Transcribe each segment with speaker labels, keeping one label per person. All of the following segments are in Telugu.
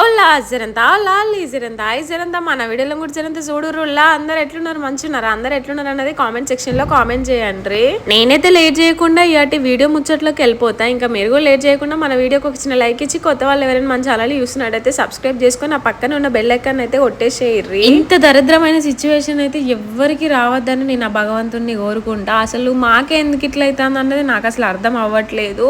Speaker 1: ఓలా జరంతా లాలి జరంతా ఐ జరంతా మన వీడియోలో కూడా జరంతా చూడురులా అందరు ఎట్లున్నారు? మంచున్నారు అందరు ఎట్లున్నారు అన్నది కామెంట్ సెక్షన్లో కామెంట్ చేయండి. నేనైతే లేట్ చేయకుండా ఇలాంటి వీడియో ముచ్చట్లోకి వెళ్ళిపోతా. ఇంకా మీరు కూడా లేట్ చేయకుండా మన వీడియోకి ఒక చిన్న లైక్ ఇచ్చి కొత్త వాళ్ళు ఎవరైనా మన ఛానల్ చూస్తున్నట్టయితే సబ్స్క్రైబ్ చేసుకొని ఆ పక్కన ఉన్న బెల్ ఐకాన్ అయితే కొట్టేసేయర్రి ఇంత దరిద్రమైన సిచ్యువేషన్ అయితే ఎవ్వరికి రావద్దని నేను ఆ భగవంతుడిని కోరుకుంటా. అసలు మాకే ఎందుకు ఇట్లయితుంది అన్నది నాకు అసలు అర్థం అవ్వట్లేదు.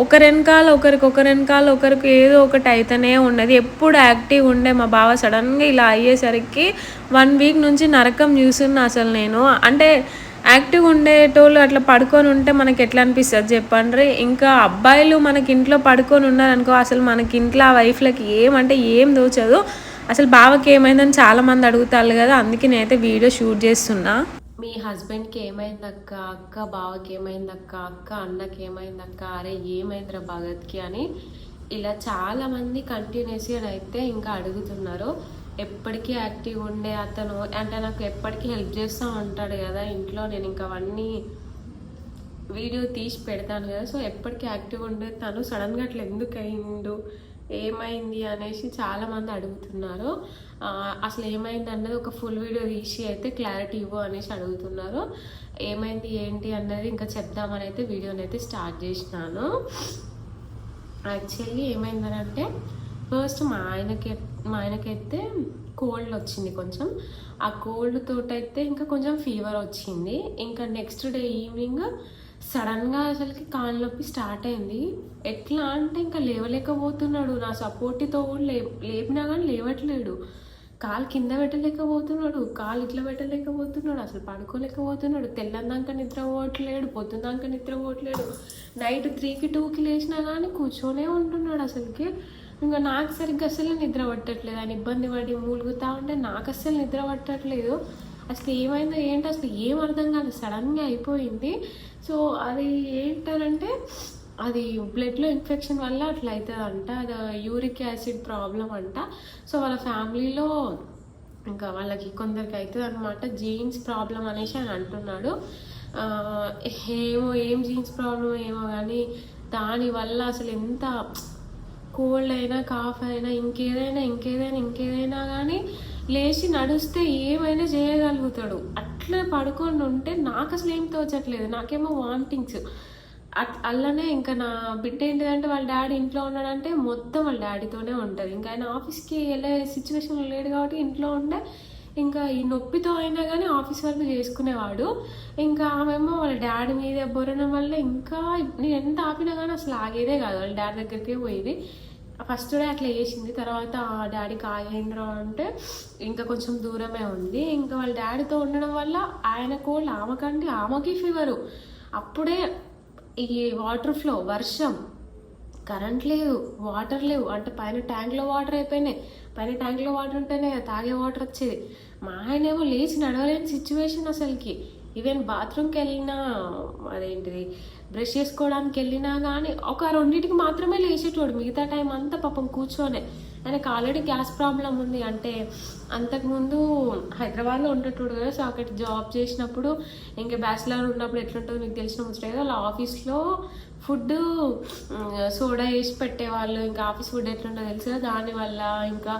Speaker 1: ఒకరి వెనకాల ఒకరికి ఒకరి వెనకాల ఒకరికి ఏదో ఒకటి అయితేనే ఉన్నది ఎప్పుడు యాక్టివ్ ఉండే మా బావ సడన్గా ఇలా అయ్యేసరికి వన్ వీక్ నుంచి నరకం చూస్తున్నా అసలు నేను. అంటే యాక్టివ్ ఉండేటోళ్ళు అట్లా పడుకొని ఉంటే మనకి ఎట్లా అనిపిస్తుంది చెప్పండి? ఇంకా అబ్బాయిలు మనకి ఇంట్లో పడుకొని ఉన్నారనుకో అసలు మనకి ఇంట్లో ఆ వైఫ్లకి ఏమంటే ఏం దోచదు అసలు బావకి ఏమైందని చాలా మంది అడుగుతారు కదా అందుకే నేనైతే వీడియో షూట్ చేస్తున్నా. మీ హస్బెండ్కి ఏమైంది అక్క? అక్క బావకి ఏమైంది అక్క అక్క అన్నకి ఏమైంది అక్క అరే ఏమైందిరా భగత్కి అని ఇలా చాలామంది కంటిన్యూస్గా అయితే ఇంకా అడుగుతున్నారు. ఎప్పటికీ యాక్టివ్ ఉండే అతను అంటే నాకు ఎప్పటికీ హెల్ప్ చేస్తూ ఉంటాడు కదా ఇంట్లో. నేను ఇంకా అవన్నీ వీడియో తీసి పెడతాను కదా. సో ఎప్పటికీ యాక్టివ్ ఉండే తను. సడన్గా అట్లా ఎందుకు అయిండు ఏమైంది అనేసి చాలామంది అడుగుతున్నారు. అసలు ఏమైంది అన్నది ఒక ఫుల్ వీడియో తీసి అయితే క్లారిటీ ఇవ్వు అనేసి అడుగుతున్నారు. ఏమైంది ఏంటి అన్నది ఇంకా చెప్దామని అయితే వీడియోని అయితే స్టార్ట్ చేసినాను. యాక్చువల్లీ ఏమైందని అంటే ఫస్ట్ మా ఆయనకి మా ఆయనకైతే కోల్డ్ వచ్చింది కొంచెం. ఆ కోల్డ్ తోటైతే ఇంకా కొంచెం ఫీవర్ వచ్చింది. ఇంకా నెక్స్ట్ డే ఈవినింగ్ సడన్గా అసలుకి కాళ్ళ నొప్పి స్టార్ట్ అయింది. ఎట్లా అంటే ఇంకా లేవలేకపోతున్నాడు. నా సపోర్ట్తో లే లేపినా కానీ లేవట్లేడు. కాలు కింద పెట్టలేకపోతున్నాడు. కాలు ఇట్లా పెట్టలేకపోతున్నాడు. అసలు పడుకోలేకపోతున్నాడు. తెల్లందాక నిద్ర పోవట్లేడు. పొద్దున్నాక నిద్ర పోవట్లేడు. నైట్ త్రీకి టూకి లేచినా కానీ కూర్చొనే ఉంటున్నాడు అసలుకి. ఇంకా నాకు సరిగ్గా అసలు నిద్ర పట్టట్లేదు. ఆయన ఇబ్బంది పడి మూలుగుతా ఉంటే నాకు అస్సలు నిద్ర పట్టట్లేదు. అసలు ఏమైందో ఏంటి అసలు ఏం అర్థం కాదు. సడన్గా అయిపోయింది. సో అది ఏంటంటే అది బ్లడ్లో ఇన్ఫెక్షన్ వల్ల అట్లా అవుతుంది అంట అది యూరిక్ యాసిడ్ ప్రాబ్లం అంట. సో వాళ్ళ ఫ్యామిలీలో ఇంకా వాళ్ళకి కొందరికి అవుతుంది అనమాట జీన్స్ ప్రాబ్లం అనేసి అని అంటున్నాడు. ఏమో ఏం జీన్స్ ప్రాబ్లం ఏమో కానీ దానివల్ల అసలు ఎంత కోల్డ్ అయినా కాఫ్ అయినా ఇంకేదైనా ఇంకేదైనా ఇంకేదైనా కానీ లేచి నడుస్తే ఏమైనా చేయగలుగుతాడు. అట్లా పడుకొని ఉంటే నాకు అసలు ఏం తోచట్లేదు. నాకేమో వామిటింగ్స్ అట్ అల్లనే ఇంకా నా బిడ్డ ఏంటిదంటే వాళ్ళ డాడీ ఇంట్లో ఉన్నాడంటే మొత్తం వాళ్ళ డాడీతోనే ఉంటుంది. ఇంకా ఆయన ఆఫీస్కి వెళ్ళే సిచ్యువేషన్లో లేడు కాబట్టి ఇంట్లో ఉండే ఇంకా ఈ నొప్పితో అయినా కానీ ఆఫీస్ వర్క్ చేసుకునేవాడు. ఇంకా ఆమెమో వాళ్ళ డాడీ మీద బొరడం వల్ల ఇంకా నేను ఎంత ఆపినా కానీ అసలు ఆగేదే కాదు. వాళ్ళ డాడీ దగ్గరికే పోయేది. ఫస్ట్ డే అట్లా చేసింది. తర్వాత ఆ డాడీకి అంటే ఇంకా కొంచెం దూరమే ఉంది. ఇంకా వాళ్ళ డాడీతో ఉండడం వల్ల ఆయన కోల్డ్ ఆమెకంటే ఆమెకి ఫీవరు అప్పుడే ఈ వాటర్ ఫ్లో వర్షం కరెంట్ లేదు వాటర్ లేవు. అంటే పైన ట్యాంక్లో వాటర్ అయిపోయినాయి. పైన ట్యాంక్లో వాటర్ ఉంటేనే తాగే వాటర్ వచ్చేది. మా ఆయన ఏమో లేచి నడవలేని సిచ్యువేషన్ అసలుకి. ఈవెన్ బాత్రూమ్కి వెళ్ళినా అదేంటిది బ్రష్ చేసుకోవడానికి వెళ్ళినా కానీ ఒక రెండింటికి మాత్రమే లేచేటోడు. మిగతా టైం అంతా పాపం కూర్చోనే. ఆయనకు ఆల్రెడీ గ్యాస్ ప్రాబ్లం ఉంది. అంటే అంతకుముందు హైదరాబాద్లో ఉండేటోడు కదా. సో అక్కడ జాబ్ చేసినప్పుడు ఇంకా బ్యాచిలర్ ఉన్నప్పుడు ఎట్లుంటుందో మీకు తెలిసిన ముచ్చట కదా వాళ్ళ ఆఫీస్లో ఫుడ్ సోడా వేసి పెట్టేవాళ్ళు. ఇంకా ఆఫీస్ ఫుడ్ ఎట్లుంటుందో తెలుసు? కదా దానివల్ల ఇంకా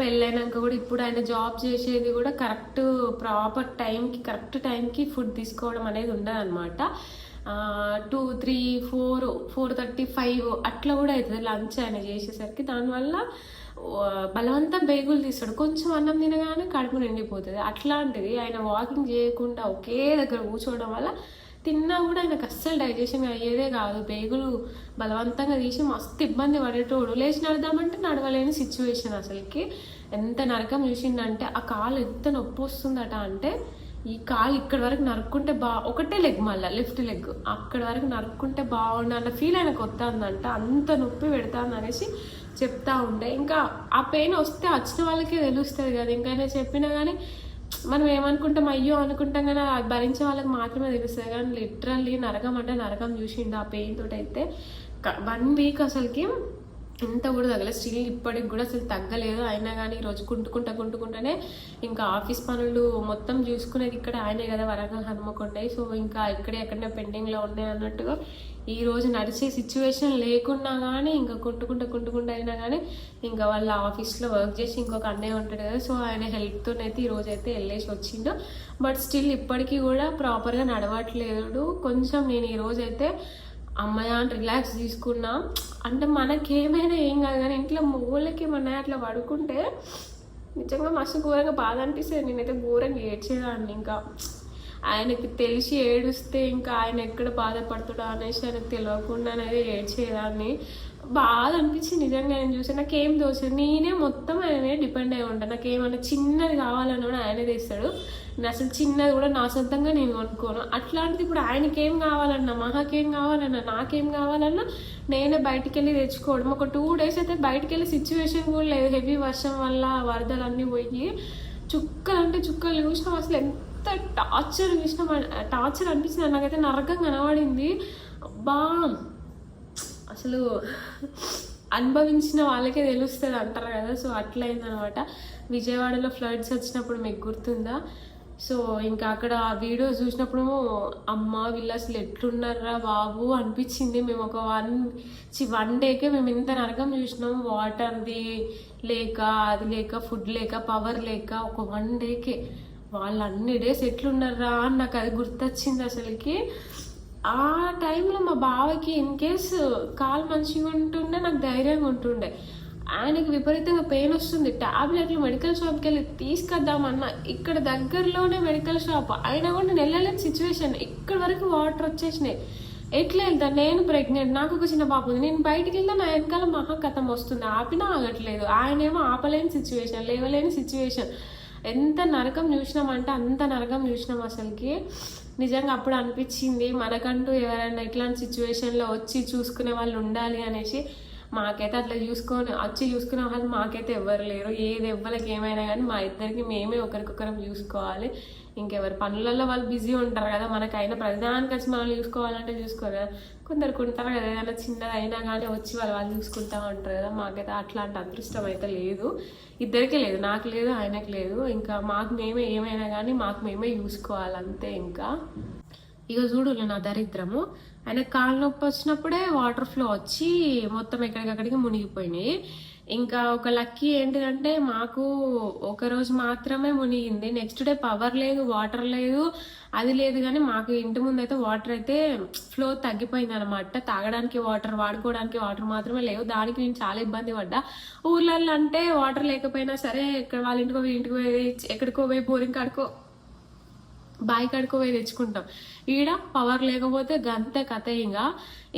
Speaker 1: పెళ్ళైనాక కూడా ఇప్పుడు ఆయన జాబ్ చేసేది కూడా కరెక్ట్ ప్రాపర్ టైంకి కరెక్ట్ టైంకి ఫుడ్ తీసుకోవడం అనేది ఉండదన్నమాట. Two three four four thirty five అట్లా కూడా అవుతుంది లంచ్ ఆయన చేసేసరికి. దానివల్ల బలవంతం బేగులు తీస్తాడు. కొంచెం అన్నం తినగానే కడుపు నిండిపోతుంది. అట్లాంటిది ఆయన వాకింగ్ చేయకుండా ఒకే దగ్గర కూర్చోవడం వల్ల తిన్నా కూడా ఆయనకు అస్సలు డైజెషన్ అయ్యేదే కాదు. బేగులు బలవంతంగా తీసి మస్తు ఇబ్బంది పడేటోడు. లేచి నడదామంటే నడవలేని సిచ్యువేషన్ అసలుకి. ఎంత నరకం చూసిందంటే ఆ కాలు ఎంత నొప్పి వస్తుందట అంటే ఈ కాలు ఇక్కడ వరకు నరుక్కుంటే బా ఒకటే లెగ్ మళ్ళీ లెఫ్ట్ లెగ్ అక్కడ వరకు నరుక్కుంటే బాగుండు అన్న ఫీల్ ఆయనకు వస్తుందంట అంత నొప్పి పెడతాను అనేసి చెప్తా ఉండే. ఇంకా ఆ పెయిన్ వస్తే వచ్చిన వాళ్ళకే తెలుస్తుంది కదా. ఇంకా ఆయన చెప్పినా కానీ మనం ఏమనుకుంటాం అయ్యో అనుకుంటాం కానీ అది భరించే వాళ్ళకి మాత్రమే తెలుస్తుంది. కానీ లిటరల్లీ నరకం అంటే నరకం చూసిండు ఆ పెయిన్ తోటి అయితే వన్ వీక్ అసలుకి ఇంత కూడా తగ్గలేదు స్టిల్ ఇప్పటికి కూడా అసలు తగ్గలేదు. అయినా కానీ ఈరోజు కుంటుకుంటా కుంటుకుంటానే ఇంకా ఆఫీస్ పనులు మొత్తం చూసుకునేది ఇక్కడ ఆయనే కదా వరంగల్ హనుమకొండ. సో ఇంకా ఇక్కడే ఎక్కడనే పెండింగ్లో ఉన్నాయి అన్నట్టుగా ఈ రోజు నడిచే సిచ్యువేషన్ లేకున్నా కానీ ఇంకా కుంటుకుంటా కుంటుకుంటా అయినా కానీ ఇంకా వాళ్ళ ఆఫీస్లో వర్క్ చేసి ఇంకొక అన్నయ్య ఉంటాడు కదా. సో ఆయన హెల్ప్తోనైతే ఈ రోజు అయితే వెళ్ళేసి వచ్చిండు. బట్ స్టిల్ ఇప్పటికీ కూడా ప్రాపర్గా నడవట్లేదు కొంచెం నేను ఈ అయితే అమ్మాయి అంటే రిలాక్స్ తీసుకున్నా. అంటే మనకేమైనా ఏం కాదు కానీ ఇంట్లో మొగోళ్ళకి ఏమన్నా అట్లా పడుకుంటే నిజంగా మస్తు ఘోరంగా బాధ అనిపిస్తుంది. నేనైతే ఘోరంగా ఏడ్చేదాన్ని. ఇంకా ఆయనకి తెలిసి ఏడుస్తే ఇంకా ఆయన ఎక్కడ బాధపడుతాడో అనేసి ఆయనకు తెలియకుండా అనేది ఏడ్చేదాన్ని. బాధ అనిపించింది నిజంగా నేను చూసాను నాకేం దోచదు నేనే మొత్తం ఆయన డిపెండ్ అయి ఉంటాను నాకు ఏమన్నా చిన్నది కావాలన్నా కూడా ఆయనే తెస్తాడు. నేను అసలు చిన్నది కూడా నా సొంతంగా నేను కొనుక్కోను. అట్లాంటిది ఇప్పుడు ఆయనకి ఏం కావాలన్నా మహాకేం కావాలన్నా నాకేం కావాలన్నా నేనే బయటికి వెళ్ళి తెచ్చుకోవడం. ఒక టూ డేస్ అయితే బయటికి వెళ్ళి సిచ్యువేషన్ కూడా లేదు. హెవీ వర్షం వల్ల వరదలు అన్నీ పోయి చుక్కలు అంటే చుక్కలు చూసినాం అసలు ఎంత టార్చర్ చూసినాం టార్చర్ అనిపించింది. నాకైతే నరకం కనబడింది. అబ్బా! అసలు అనుభవించిన వాళ్ళకే తెలుస్తుంది అంటారు కదా సో అట్లయిందనమాట. విజయవాడలో ఫ్లడ్స్ వచ్చినప్పుడు మీకు గుర్తుందా? సో ఇంకా అక్కడ ఆ వీడియో చూసినప్పుడు అమ్మ వీళ్ళు అసలు ఎట్లున్నారా బాబు అనిపించింది. మేము ఒక వన్ చి వన్ డేకే మేము ఇంత నరకం చూసినాం. వాటర్ది లేక అది లేక ఫుడ్ లేక పవర్ లేక ఒక వన్ డేకే. వాళ్ళు అన్ని డేస్ ఎట్లున్నారా అని నాకు అది గుర్తొచ్చింది అసలుకి. ఆ టైంలో మా బావకి ఇన్ కేస్ కాలు మంచిగా ఉంటుండే నాకు ధైర్యంగా ఉంటుండే. ఆయనకి విపరీతంగా పెయిన్ వస్తుంది. టాబ్లెట్లు మెడికల్ షాప్కి వెళ్ళి తీసుకొద్దామన్నా ఇక్కడ దగ్గరలోనే మెడికల్ షాప్ అయినా కూడా నేను వెళ్ళలేని సిచ్యువేషన్ ఇక్కడ వరకు వాటర్ వచ్చేసినాయి. ఎట్లా వెళ్తా? నేను ప్రెగ్నెంట్ నాకు ఒక చిన్న పాప ఉంది. నేను బయటికి వెళ్తే నా వెనకాల మహాకథం వస్తుంది. ఆపినా ఆగట్లేదు. ఆయనేమో ఆపలేని సిచ్యువేషన్ లేవలేని సిచ్యువేషన్ ఎంత నరకం చూసినామంటే అంత నరకం చూసినాం అసలుకి. నిజంగా అప్పుడు అనిపించింది మనకంటూ ఎవరైనా ఇట్లాంటి సిచ్యువేషన్లో వచ్చి చూసుకునే వాళ్ళు ఉండాలి అనేసి మాకైతే అట్లా చూసుకొని వచ్చి చూసుకునే వాళ్ళు మాకైతే ఎవ్వరు లేరు. ఏది ఎవ్వరికి ఏమైనా కానీ మా ఇద్దరికి మేమే ఒకరికొకరం చూసుకోవాలి. ఇంకెవరి పనులలో వాళ్ళు బిజీ ఉంటారు కదా మనకైనా ప్రతిదానికి వచ్చి మనల్ని చూసుకోవాలంటే చూసుకోరు కదా. కొందరికి ఉంటారు కదా ఏదైనా చిన్నది అయినా కానీ వచ్చి వాళ్ళు వాళ్ళు చూసుకుంటా ఉంటారు కదా. మాకైతే అట్లాంటి అదృష్టం అయితే లేదు. ఇద్దరికీ లేదు నాకు లేదు ఆయనకు లేదు. ఇంకా మాకు మేమే ఏమైనా కానీ మాకు మేమే చూసుకోవాలి అంతే ఇంకా. ఇక చూడు నా దరిద్రము. ఆయన కాళ్ళ నొప్పి వచ్చినప్పుడే వాటర్ ఫ్లో వచ్చి మొత్తం ఎక్కడికక్కడికి మునిగిపోయినాయి. ఇంకా ఒక లక్కీ ఏంటిదంటే మాకు ఒక రోజు మాత్రమే మునిగింది. నెక్స్ట్ డే పవర్ లేదు వాటర్ లేదు అది లేదు కానీ మాకు ఇంటి ముందు అయితే వాటర్ అయితే ఫ్లో తగ్గిపోయింది అనమాట తాగడానికి వాటర్ వాడుకోవడానికి వాటర్ మాత్రమే లేవు. దానికి నేను చాలా ఇబ్బంది పడ్డా. ఊర్లలో అంటే వాటర్ లేకపోయినా సరే ఇక్కడ వాళ్ళ ఇంటికి పోయి ఇంటికి పోయి ఎక్కడికో పోయి బోరింగ్ కడుకో బాయి కడుకు పోయి తెచ్చుకుంటాం. ఈడ పవర్ లేకపోతే గంతే కథ ఇంకా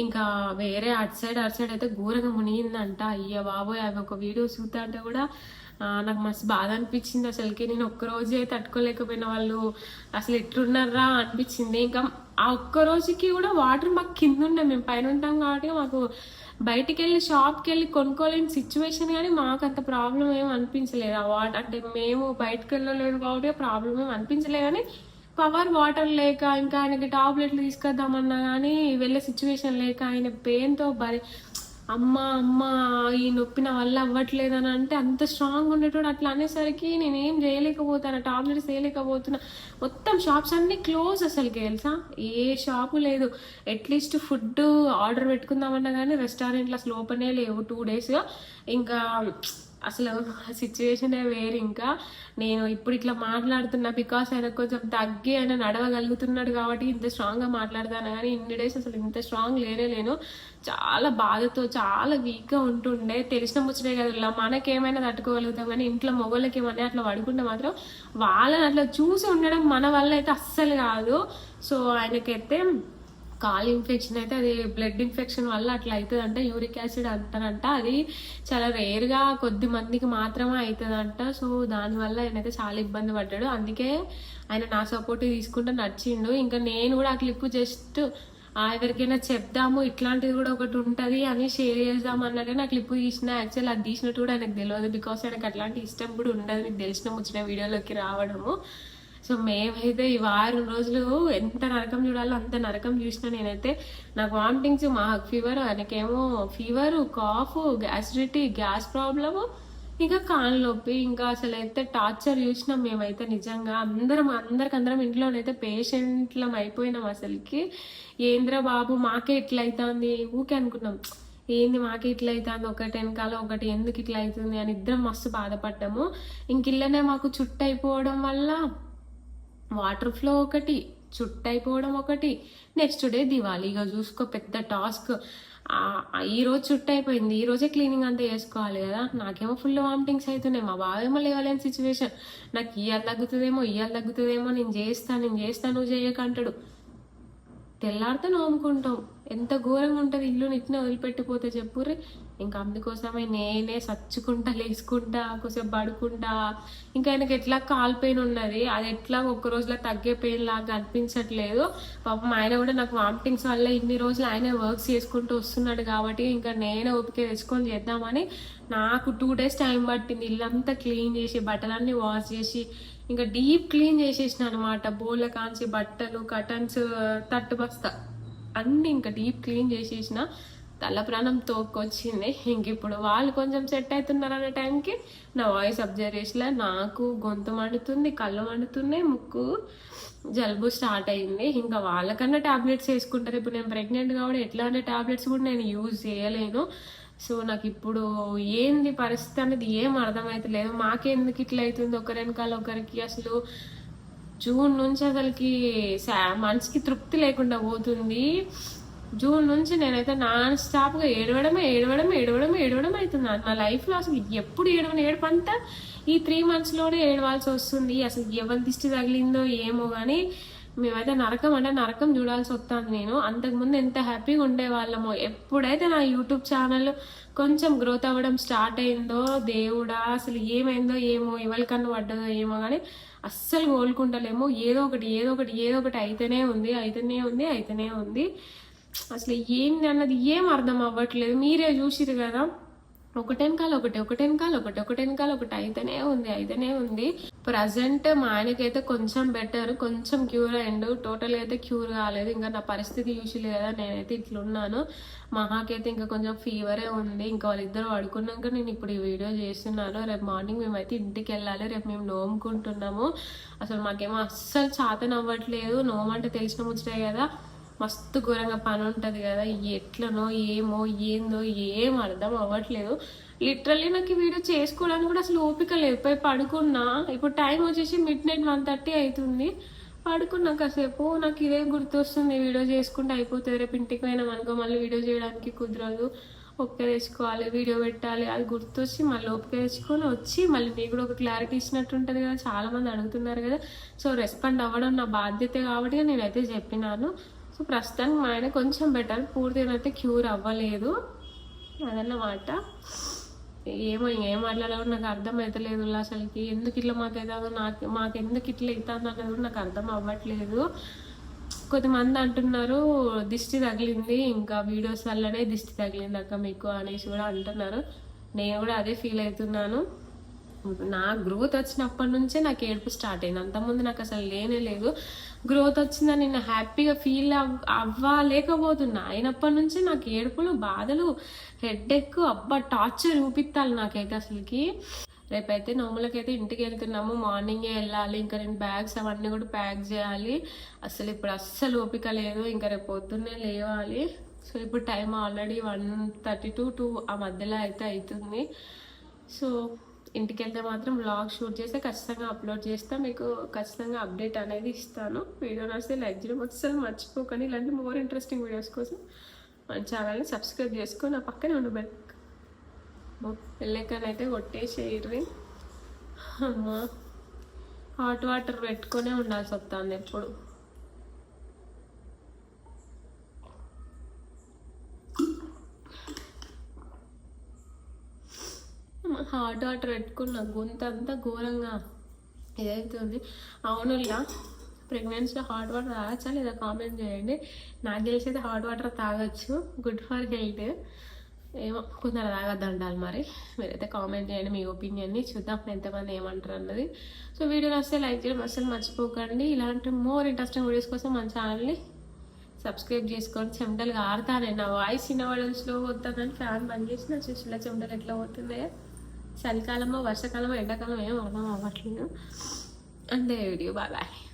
Speaker 1: ఇంకా వేరే అటు సైడ్ అటు సైడ్ అయితే ఘోరంగా మునిగిందంట. అయ్య బాబోయ్ అవి ఒక వీడియో చూస్తా అంటే కూడా నాకు మస్తు బాధ అనిపించింది అసలుకి. నేను ఒక్క రోజే తట్టుకోలేకపోయిన వాళ్ళు. అసలు ఎట్లున్నారా అనిపించింది. ఇంకా ఆ ఒక్క రోజుకి కూడా వాటర్ మాకు కింద ఉండే. మేము పైన ఉంటాం కాబట్టి మాకు బయటికి వెళ్ళి షాప్కి వెళ్ళి కొనుక్కోలేని సిచ్యువేషన్ కానీ మాకు అంత ప్రాబ్లం ఏం అనిపించలేదు. ఆ వాటర్ అంటే మేము బయటకు వెళ్ళలేదు కాబట్టి ప్రాబ్లం ఏం అనిపించలేదు. కానీ పవర్ వాటర్ లేక ఇంకా ఆయనకి టాబ్లెట్లు తీసుకొద్దామన్నా కానీ వెళ్ళే సిచ్యువేషన్ లేక ఆయన పెయిన్తో బరి అమ్మ అమ్మ ఈ నొప్పి నా వల్ల అవ్వట్లేదు అని అంటే అంత స్ట్రాంగ్ ఉండేటోడు అట్లా అనేసరికి నేనేం చేయలేకపోతాను టాబ్లెట్స్ వేయలేకపోతున్నా. మొత్తం షాప్స్ అన్ని క్లోజ్ అసలుకి తెలుసా? ఏ షాపు లేదు. అట్లీస్ట్ ఫుడ్ ఆర్డర్ పెట్టుకుందామన్నా కానీ రెస్టారెంట్లు అసలు ఓపెనే లేవు. టూ డేస్ ఇంకా అసలు సిచ్యువేషన్ వేరు ఇంకా. నేను ఇప్పుడు ఇట్లా మాట్లాడుతున్నా బికాస్ ఆయన కొంచెం తగ్గి ఆయన నడవగలుగుతున్నాడు కాబట్టి ఇంత స్ట్రాంగ్గా మాట్లాడతాను కానీ ఇన్ని డేస్ అసలు ఇంత స్ట్రాంగ్ లేనే లేను. చాలా బాధతో చాలా వీక్గా ఉంటుండే. తెలిసిన ముచ్చటే కదా మనకేమైనా తట్టుకోగలుగుతాం కానీ ఇంట్లో మొగోళ్ళకి ఏమైనా అట్లా పడుకుంటే మాత్రం వాళ్ళని అట్లా చూసి ఉండడం మన వల్ల అయితే అస్సలు కాదు. సో ఆయనకైతే కాల్ ఇన్ఫెక్షన్ అయితే అది బ్లడ్ ఇన్ఫెక్షన్ వల్ల అట్లా అవుతుందంట యూరిక్ యాసిడ్ అంటారంట. అది చాలా రేర్గా కొద్ది మందికి మాత్రమే అవుతుందంట సో దానివల్ల ఆయనైతే చాలా ఇబ్బంది పడ్డాడు. అందుకే ఆయన నా సపోర్ట్ తీసుకుంటూ నచ్చిండు ఇంకా నేను కూడా ఆ క్లిప్ జస్ట్ ఎవరికైనా చెప్దాము ఇట్లాంటిది కూడా ఒకటి ఉంటుంది అని షేర్ చేద్దాం అన్నట్టే నాకు క్లిప్ తీసిన. యాక్చువల్ అది తీసినట్టు కూడా ఆయనకు తెలియదు బికాస్ ఆయనకు అట్లాంటి ఇష్టం కూడా ఉండదు. మీకు తెలిసిన ముచ్చిన వీడియోలోకి రావడము. సో మేమైతే ఈ వారం రోజులు ఎంత నరకం చూడాలో అంత నరకం చూసిన నేనైతే నాకు వామిటింగ్స్ మా ఫీవర్ ఆయనకేమో fever cough gastritis gas problem ఇంకా కాళ్ళ నొప్పి ఇంకా అసలు అయితే టార్చర్ చూసినాం మేమైతే నిజంగా అందరం అందరికందరం ఇంట్లోనైతే పేషెంట్లం అయిపోయినాం అసలుకి. ఏంద్ర బాబు మాకే ఇట్లా అవుతుంది ఊకే అనుకున్నాం ఏంది మాకే ఇట్లా అవుతుంది ఒకటి వెనకాల ఒకటి ఎందుకు ఇట్లా అవుతుంది అని ఇద్దరం మస్తు బాధపడ్డాము. ఇంక ఇల్లనే మాకు చుట్టైపోవడం వల్ల వాటర్ ఫ్లో ఒకటి చుట్టైపోవడం ఒకటి. నెక్స్ట్ డే దివాళీగా ఇక చూసుకో పెద్ద టాస్క్. ఈరోజు చుట్టైపోయింది చుట్టు అయిపోయింది ఈ రోజే క్లీనింగ్ అంతా చేసుకోవాలి కదా. నాకేమో ఫుల్ వామిటింగ్స్ అవుతున్నాయి మా బావేమో లేవలేని సిచ్యువేషన్. నాకు ఇయ్యాలి తగ్గుతుందేమో ఇయ్యాలి తగ్గుతుందేమో నేను చేస్తాను నేను చేస్తాను నువ్వు చేయకంటాడు తెల్లారితే నోముకుంటాం ఎంత ఘోరంగా ఉంటుంది ఇల్లు నిట్టిన వదిలిపెట్టిపోతే చెప్పుర్రి. ఇంకా అందుకోసమే నేనే సచ్చుకుంటా లేచుకుంటా కొంచెం పడుకుంటా. ఇంకా ఆయనకి ఎట్లా కాల్ పెయిన్ ఉన్నది అది ఎట్లా ఒక్క రోజులో తగ్గే పెయిన్ లాగా అనిపించట్లేదు. పాపం ఆయన కూడా నాకు వామిటింగ్స్ వల్ల ఇన్ని రోజులు ఆయన వర్క్స్ చేసుకుంటూ వస్తున్నాడు కాబట్టి ఇంకా నేనే ఓపిక తెచ్చుకొని చేద్దామని నాకు టూ డేస్ టైం పట్టింది. ఇల్లంతా క్లీన్ చేసి బట్టలన్నీ వాష్ చేసి ఇంకా డీప్ క్లీన్ చేసేసిన అనమాట బోల కాంచి బట్టలు కటన్స్ తట్టు బస్తా. అన్ని ఇంకా డీప్ క్లీన్ చేసేసిన. తల ప్రాణం తోక్కొచ్చింది. ఇంక ఇప్పుడు వాళ్ళు కొంచెం సెట్ అవుతున్నారు అనే టైంకి నా వాయిస్ అబ్జర్వ్ చేసిలా నాకు గొంతు మండుతుంది కళ్ళు మండుతున్నాయి ముక్కు జలుబు స్టార్ట్ అయింది. ఇంకా వాళ్ళకన్నా టాబ్లెట్స్ వేసుకుంటారు. ఇప్పుడు నేను ప్రెగ్నెంట్ కాబట్టి ఎట్లాంటి టాబ్లెట్స్ కూడా నేను యూజ్ చేయలేను. సో నాకు ఇప్పుడు ఏంది పరిస్థితి అనేది ఏం అర్థమవుతలేదు మాకెందుకు ఇట్లా అవుతుంది? ఒకరి వెనకాల ఒకరికి అసలు జూన్ నుంచి అసలుకి సా- మనసుకి తృప్తి లేకుండా పోతుంది. జూన్ నుంచి నేనైతే నాన్ స్టాప్గా ఏడవడమే ఏడవడమే ఏడవడమే ఏడవడం అవుతుంది. నా లైఫ్లో అసలు ఎప్పుడు ఏడవని ఏడుపు ఈ త్రీ మంత్స్లోనే ఏడవాల్సి వస్తుంది. అసలు ఎవరి దిష్టి తగిలిందో ఏమో కానీ మేమైతే నరకం అంటే నరకం చూడాల్సి వస్తుంది నేను. అంతకుముందు ఎంత హ్యాపీగా ఉండేవాళ్ళమో ఎప్పుడైతే నా యూట్యూబ్ ఛానల్ కొంచెం గ్రోత్ అవ్వడం స్టార్ట్ అయిందో దేవుడా అసలు ఏమైందో ఏమో ఎవరికన్నా పడ్డదో ఏమో కానీ అస్సలు కోలుకుంటలేము. ఏదో ఒకటి ఏదో ఒకటి ఏదో ఒకటి అయితేనే ఉంది అయితేనే ఉంది అయితేనే ఉంది. అసలు ఏంది అన్నది ఏం అర్థం అవ్వట్లేదు. మీరే చూసిరు కదా. ఒకటెనకాల ఒకటి ఒకటెనకాల ఒకటి ఒకటెనకాల ఒకటి అయితేనే ఉంది అయితేనే ఉంది. ప్రజెంట్ మా ఆయనకైతే కొంచెం బెటర్ కొంచెం క్యూర్ అయిండు టోటల్ అయితే క్యూర్ కాలేదు. ఇంకా నా పరిస్థితి చూసిలే కదా నేనైతే ఇట్లున్నాను మహాకైతే ఇంకా కొంచెం ఫీవరే ఉంది. ఇంకా వాళ్ళిద్దరు పడుకున్నాక నేను ఇప్పుడు ఈ వీడియో చేస్తున్నాను. రేపు మార్నింగ్ మేమైతే ఇంటికి వెళ్ళాలి. రేపు మేము నోముకుంటున్నాము. అసలు మాకేమో అస్సలు చాతన అవ్వట్లేదు నోమంటే తెలిసిన ముచ్చటే కదా. మస్తు ఘోరంగా పని ఉంటుంది కదా. ఎట్లనో ఏమో ఏందో ఏం అర్థం అవ్వట్లేదు. లిటరల్లీ నాకు ఈ వీడియో చేసుకోవడానికి కూడా అసలు ఓపిక లేదు. పోయి పడుకున్నా. ఇప్పుడు టైం వచ్చేసి మిడ్ నైట్ వన్ థర్టీ అవుతుంది పడుకున్నా కాసేపు. నాకు ఇదే గుర్తొస్తుంది. వీడియో చేసుకుంటే అయిపోతుంది. రేపు ఇంటికి పోయినాం అనుకో మళ్ళీ వీడియో చేయడానికి కుదరదు. ఒక్క తెచ్చుకోవాలి. వీడియో పెట్టాలి. అది గుర్తొచ్చి మళ్ళీ ఓపిక తెచ్చుకొని వచ్చి మళ్ళీ మీకు కూడా ఒక క్లారిటీ ఇచ్చినట్టు ఉంటుంది కదా. చాలామంది అడుగుతున్నారు కదా. సో రెస్పాండ్ అవ్వడం నా బాధ్యత కాబట్టి నేనైతే చెప్పినాను. సో ప్రస్తుతానికి మా ఆయన కొంచెం బెటర్. పూర్తిగా అయితే క్యూర్ అవ్వలేదు. అదన్నమాట. ఏమో ఏం మాట్లాడాలో నాకు అర్థం అవుతలేదు అసలుకి. ఎందుకు ఇట్లా మాకు అవుతుందో నాకు మాకు ఎందుకు ఇట్లా అవుతుంది అన్నది కూడా నాకు అర్థం అవ్వట్లేదు. కొంతమంది అంటున్నారు దిష్టి తగిలింది ఇంకా వీడియోస్ వల్లనే దిష్టి తగిలింది అక్క మీకు అనేసి కూడా అంటున్నారు. నేను కూడా అదే ఫీల్ అవుతున్నాను. నా గ్రోత్ వచ్చినప్పటి నుంచే నాకు ఏడుపు స్టార్ట్ అయింది. అంతకుముందు నాకు అసలు లేనే లేదు. గ్రోత్ వచ్చిందని నేను హ్యాపీగా ఫీల్ అవ్వలేకపోతున్నా. అయినప్పటి నుంచి నాకు ఏడుపులు బాధలు హెడ్ ఎక్ అబ్బా టార్చర్ చూపిస్తాను నాకైతే అసలుకి. రేపైతే నోములకైతే ఇంటికి వెళ్తున్నాము. మార్నింగే వెళ్ళాలి. ఇంకా నేను బ్యాగ్స్ అవన్నీ కూడా ప్యాక్ చేయాలి. అసలు ఇప్పుడు అస్సలు ఓపిక లేదు. ఇంకా రేపు పొద్దున్నే లేవాలి. సో ఇప్పుడు time already one thirty to two ఆ మధ్యలో అయితే అవుతుంది సో ఇంటికి వెళ్తే మాత్రం బ్లాగ్ షూట్ చేస్తే ఖచ్చితంగా అప్లోడ్ చేస్తాను మీకు ఖచ్చితంగా అప్డేట్ అనేది ఇస్తాను. వీడియో నచ్చితే లైక్ చేయడం అసలు మర్చిపోకండి. ఇలాంటి మోర్ ఇంట్రెస్టింగ్ వీడియోస్ కోసం మన ఛానల్ని సబ్స్క్రైబ్ చేసుకొని నా పక్కనే ఉండు బెల్ వెళ్ళకనైతే కొట్టేసేయర్రి అమ్మా. హాట్ వాటర్ పెట్టుకొనే ఉండాల్సి వస్తుంది ఎప్పుడు. హాట్ వాటర్ పెట్టుకున్న గొంతు అంతా ఘోరంగా ఇదవుతుంది అవును ఇలా ప్రెగ్నెన్సీలో హాట్ వాటర్ తాగచ్చా లేదా కామెంట్ చేయండి. నాకు తెలిసి అయితే హాట్ వాటర్ తాగొచ్చు. Good for health. ఏమో కొందరు తాగద్దు అంటారు మరి. మీరైతే కామెంట్ చేయండి మీ ఒపీనియన్ని. చూద్దాం ఎంతమంది ఏమంటారు అన్నది సో వీడియో వస్తే లైక్ చేయడం అసలు మర్చిపోకండి. ఇలాంటి మోర్ ఇంట్రెస్టింగ్ వీడియోస్ కోసం మన ఛానల్ని సబ్స్క్రైబ్ చేసుకొని చెమటలు ఆడతానే నా వాయిస్ వినవడం స్లో పోతుందని ఫ్యాన్ బంద్ చేసిన చూసిన చెమటలు ఎట్లా పోతున్నాయో. చలికాలమో వర్షాకాలమో ఎండాకాలం ఏం అర్థం అవ్వట్లేదు. అంతే వీడియో. Bye bye.